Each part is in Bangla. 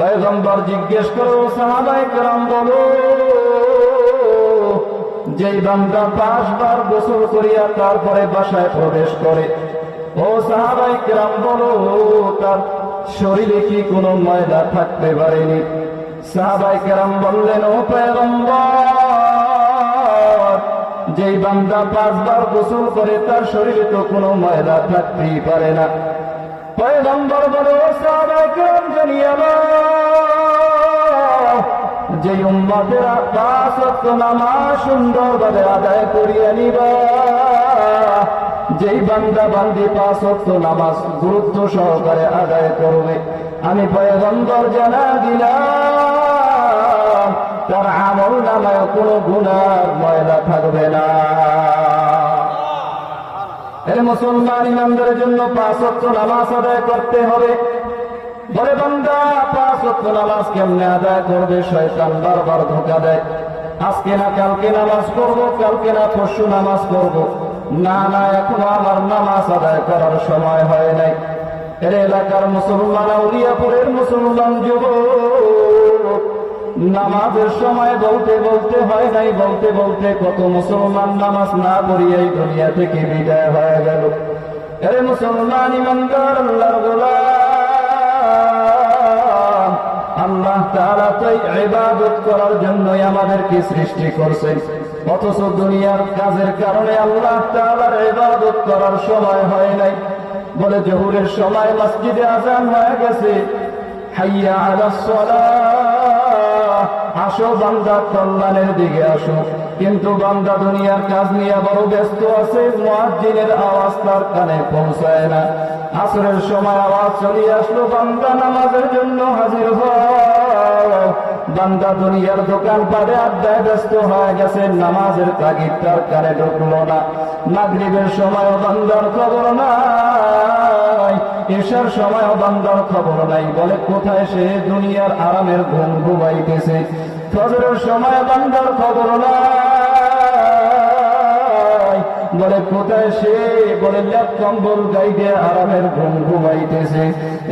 পয়গম্বর জিজ্ঞেস করো সাহাবাই কেরাম বলো, যেই বান্দা পাঁচবার গোসল করিয়া তারপরে বাসায় প্রবেশ করে, ও সাহাবাই কেরাম বলো, তার শরীরে কি কোনো ময়লা থাকতে পারেনি? সাহাবাই কেরাম বললেন, ও পয়গম্বর, যেই বান্দা পাঁচবার গোসল করে, তার শরীরে তো কোনো ময়লা থাকতেই পারে না। পয়গম্বর বলে সাহাবাই কেরাম জানিয়ে যে উম্মতেরা ওয়াক্ত নামাজ সুন্দরভাবে আদায় করিয়া নিবা। যেই বান্দা বান্দি ওয়াক্ত নামাজ গুরুত্ব সহকারে আদায় করবে, আমি পয়গম্বর জানা দিলাম, তার আমল নামায় কোনো গুণার ময়লা থাকবে না। এর মুসলমান ইমানদের জন্য পাঁচ নামাজ আদায় করতে হবে। বলে বান্দা পাঁচ ওয়াক্ত নামাজ কেমনে আদায় করবে? শয়তান বারবার ধোকা দেয়। আজকে না, কালকে নামাজ করব কালকে না, পরশু নামাজ করব না না, এখনও আমার নামাজ আদায় করার সময় হয় নাই। এর এলাকার মুসলমান উলিয়াপুরের মুসলমান যুবক। নামাজের সময় বলতে বলতে হয় নাই, বলতে বলতে কত মুসলমান নামাজ না পড়িয়াই দুনিয়া থেকে বিদায় হয়ে গেল। এরে মুসলমান ইমানদার, আল্লাহর ইবাদত করার জন্যই আমাদেরকে সৃষ্টি করছেন। অথচ দুনিয়ার কাজের কারণে আল্লাহ তাআলার ইবাদত করার সময় হয় নাই। বলে জহুরের সময় মসজিদে আজান হয়ে গেছে। আসো বান্দা, কল্যাণের দিকে আসো। কিন্তু বান্দা দুনিয়ার কাজ নিয়ে বড় ব্যস্ত আছে, মুয়াজ্জিনের আওয়াজ তার কানে পৌঁছায় না। আসরের সময় আওয়াজ চলে আসলো, বান্দা নামাজের জন্য হাজির হও। বান্দা দুনিয়ার দোকান পাড়ে আড্ডায় ব্যস্ত হয়ে গেছে, নামাজের তাগিদ তার কানে ঢুকলো না। মাগরিবের সময় বান্দার খবর নাই এসার সময় বান্দার খবর নাই। বলে, কোথায় সে দুনিয়ার আরামের ঘুম ঘুমাইতেছে? ফজরের সময় বান্দার খবর নাই। বলে, কোথায় সে? বলে ল্যাপ কম্বল গাইতে আরামের ঘুম ঘুমাইতেছে।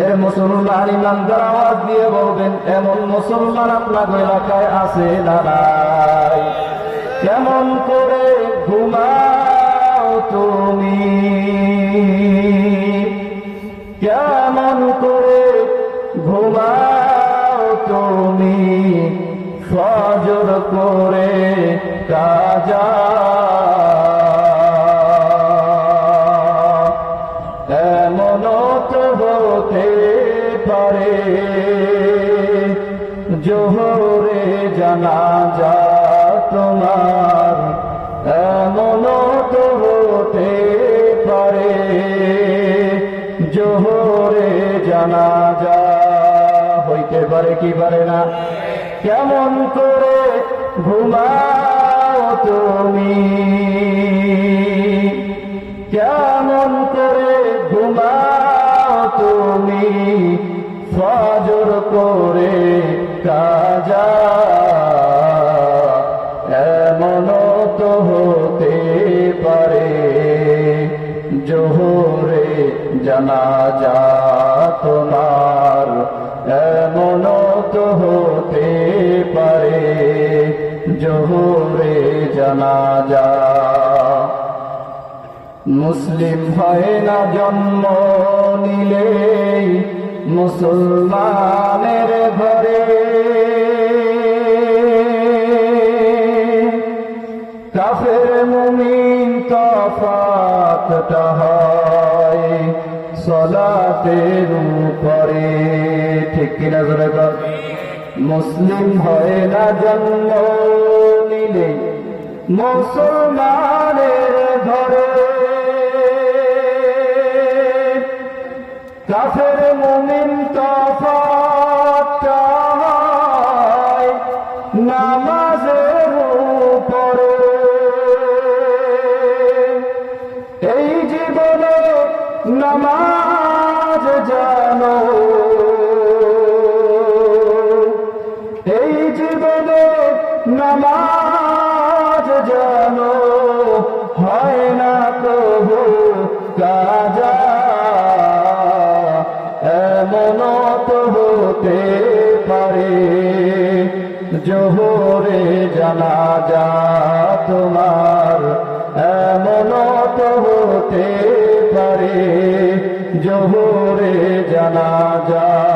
এর মুসলমান ইমানদার আওয়াজ দিয়ে বলবেন, এমন মুসলমান আপনার এলাকায় আছে না কেমন করে ঘুমাও তুমি? কেমন করে ঘুমাও তুমি? ফজর করে কাজা জোহরে জানা যা তোমার, এমন তো হতে পারে। জোহরে জানা যা হইতে পারে কি পারে না? কেমন করে ঘুমাও তুমি? জানা যা তোমার এমন তো হতে পারে, জোহরে জানা যা। মুসলিম হয় না জন্ম নিলে মুসলমানের ঘরে। কাফের মুমিন তফাতটা হয়। সলাতের উপরে। ঠিক কিনা জোরে কর মুসলিম হয় না জন্ম নিলে মুসলমানের ঘরে। কাফের মুমিন তফাতটা নামাজ জানো। এই জীবনে নামাজ জানো। হয় না তবু কাজা এমন হতে জোহরে জানাজা তোমার, এমন তো হতে পারে। জোহরে জানাজা